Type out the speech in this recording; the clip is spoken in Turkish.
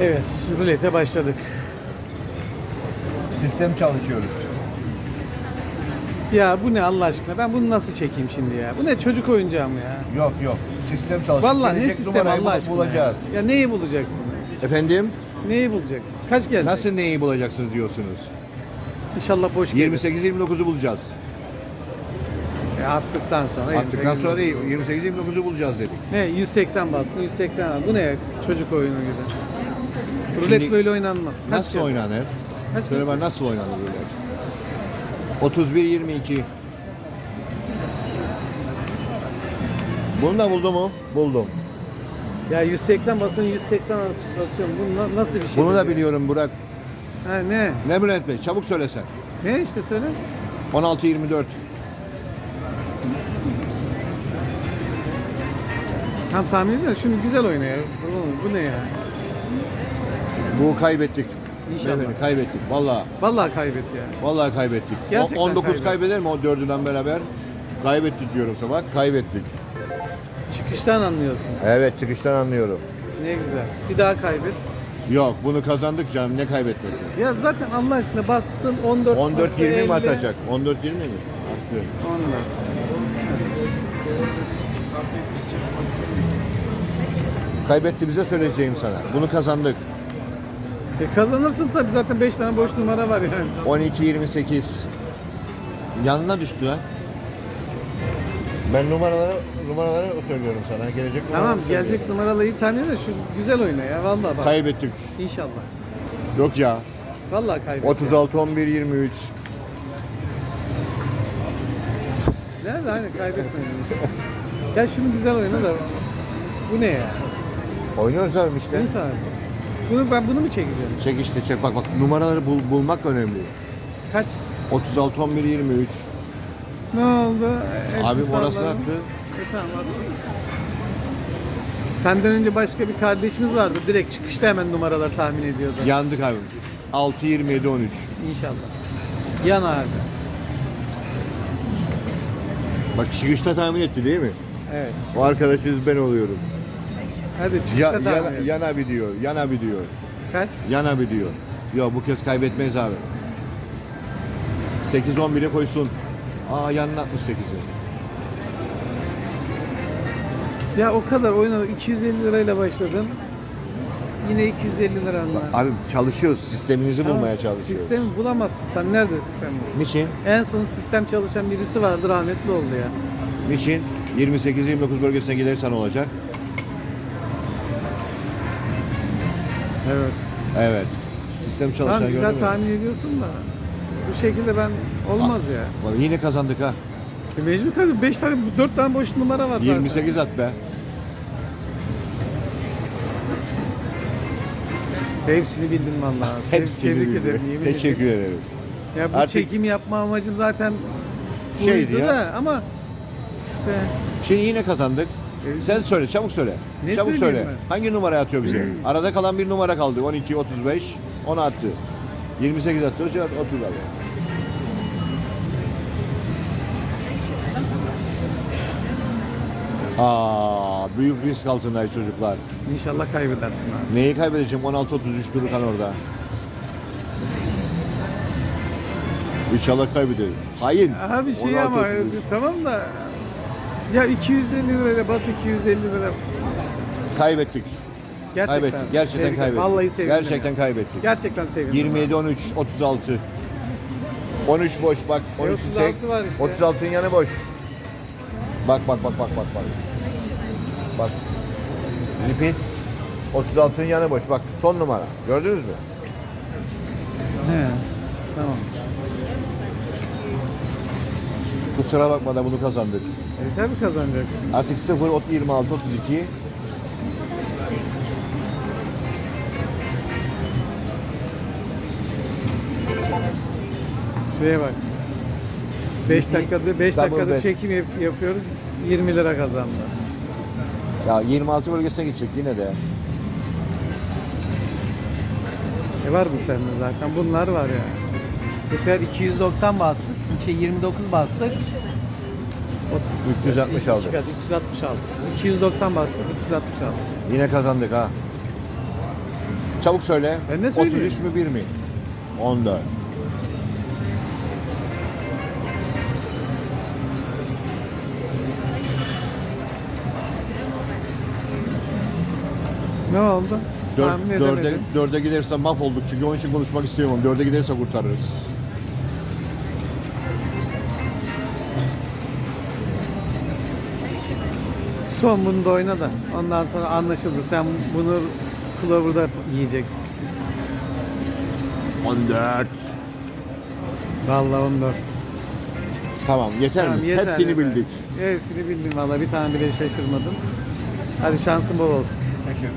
Evet, rulete başladık. Sistem çalışıyoruz. Ya bu ne Allah aşkına? Ben bunu nasıl çekeyim şimdi ya? Bu ne çocuk oyuncağı mı ya? Yok yok. Sistem çalışıyor. Vallahi ne Gelecek sistem numarayı Allah bulup aşkına? bulacağız. Ya. ya neyi bulacaksın? Efendim? Neyi bulacaksın? Kaç gelecek? Nasıl neyi bulacaksınız diyorsunuz? İnşallah boş gelir. 28-29'u bulacağız. E, attıktan sonra. Attıktan 28 sonra değil, 28-29'u bulacağız dedik. Ne 180 bastın 180 al. Bu ne ya? Çocuk oyunu gibi. Rulet Şimdi böyle oynanmaz. Kaç Nasıl gelecek? oynanır? Kaç Söyle bana nasıl oynanır rulet? 31-22. Bunu da buldu mu? Buldum. Ya 180 basın 180 atıyorum. Bu na- nasıl bir şey? Bunu da biliyorum Burak. Ha ne? Ne Bülent Bey? Çabuk söylesen. Ne işte söyle. 16-24. Tam tahmin ediyorum. Şimdi güzel. Bu, bu ne ya? Bu kaybettik. İnşallah. Beyefendi, kaybettik. Vallahi. Vallahi kaybetti ya. Vallahi kaybettik. O- Gerçekten 19 kaybettik. kaybeder mi o dördünden beraber? Kaybettik diyorum sana. Bak kaybettik. Çıkıştan anlıyorsun. Evet çıkıştan anlıyorum. Ne güzel. Bir daha kaybet. Yok bunu kazandık canım ne kaybetmesi? Ya zaten Allah aşkına bastın 14 14-20 mi 50. atacak? 14-20 mi? Attı. 14. Kaybettiğimize söyleyeceğim sana. Bunu kazandık. E kazanırsın tabii zaten 5 tane boş numara var yani. 12-28. Yanına düştü lan. Ben numaraları numaraları söylüyorum sana. Gelecek Tamam numaraları gelecek söylüyorum. numaralı tahmin et de şu güzel oyna ya vallahi bak. Kaybettik. İnşallah. Yok ya. Vallahi kaybet. 36 11 23. Nerede aynı kaybetmedin işte. ya şunu güzel oyna da bu ne ya? Oynuyoruz abi işte. Neyse abi. Bunu ben bunu mu çekeceğim? Çek işte çek bak bak numaraları bul, bulmak önemli. Kaç? 36 11 23. Ne oldu? Hepsi Abi morasını salladım. attı. E, tamam. Senden önce başka bir kardeşimiz vardı. Direkt çıkışta hemen numaraları tahmin ediyordu. Yandık abi. 6 27 13. İnşallah. Yan abi. Bak çıkışta tahmin etti değil mi? Evet. O arkadaşınız ben oluyorum. Hadi çıkışta Ya, tahmin yan, et. yan abi diyor. Yan abi diyor. Kaç? Yan abi diyor. Ya bu kez kaybetmeyiz abi. 8 11'e koysun. Aa yanına 68'i. Ya o kadar oynadık. 250 lirayla başladın. Yine 250 lira var. Abi çalışıyoruz. Sisteminizi bulmaya çalışıyoruz. Sistemi bulamazsın. Sen nerede sistem var? Niçin? En son sistem çalışan birisi vardı rahmetli oldu ya. Niçin? 28-29 bölgesine gidersen olacak. Evet. Evet. Sistem çalışan Tamam güzel gördün mü? tahmin ediyorsun da bu şekilde ben olmaz ya. Bak, yine kazandık ha. E mecbur kaç 5 tane 4 tane boş numara var zaten. 28 at be. Hepsini bildim vallahi. Hepsini Tebrik bildi. ederim. yemin Teşekkür ederim. ederim. Ya bu Artık- çekim yapma amacım zaten Şeydi buydu ya. da ama işte Şimdi yine kazandık. Evet. Sen söyle, çabuk söyle. Ne çabuk söyleyeyim söyle. ben? Hangi numarayı atıyor bize? Arada kalan bir numara kaldı. 12, 35. Onu attı. 28 attı. 30 attı. Aa, büyük risk altındayız çocuklar. inşallah kaybedersin abi. Neyi kaybedeceğim? 16-33 dururken orada. İnşallah kaybederim. Hain. Abi şey 16-33. ama tamam da ya 250 lirayla bas 250 lira. Kaybettik. Gerçekten. Kaybettik. Gerçekten ederim. kaybettik. Vallahi sevindim. Gerçekten kaybettik. Gerçekten sevindim. 27 13 36. 13 boş bak. 13 36 çek. var işte. 36'ın yanı boş. Bak bak bak bak bak bak. Bak. Repeat. 36'ın yanı boş. Bak son numara. Gördünüz mü? He. Tamam. Kusura bakma da bunu kazandık. E tabii kazanacaksın. Artık 0 ot 26 32. Şuraya bak. 5 dakikada 5 Double dakikada bet. çekim yap- yapıyoruz. 20 lira kazandı. Ya 26 bölgesine gidecek yine de. E var bu sende zaten. Bunlar var ya. Mesela 290 bastık. Şey 29 bastık. 30, 360 aldık. 360 aldık. 290 bastık. 360 aldık. Yine kazandık ha. Çabuk söyle. Ben ne söyleyeyim? 33 mü 1 mi? 14. Ne oldu? Dört, Tahmin dörde, edemedim. dörde giderse mahvolduk çünkü onun için konuşmak istiyorum. Dörde giderse kurtarırız. Son bunu da oyna da. Ondan sonra anlaşıldı. Sen bunu Clover'da yiyeceksin. 14. Vallahi 14. Tamam yeter Tamam, mi? yeter, Hepsini yeter. bildik. Hepsini bildim valla. Bir tane bile şaşırmadım. Hadi şansın bol olsun. You.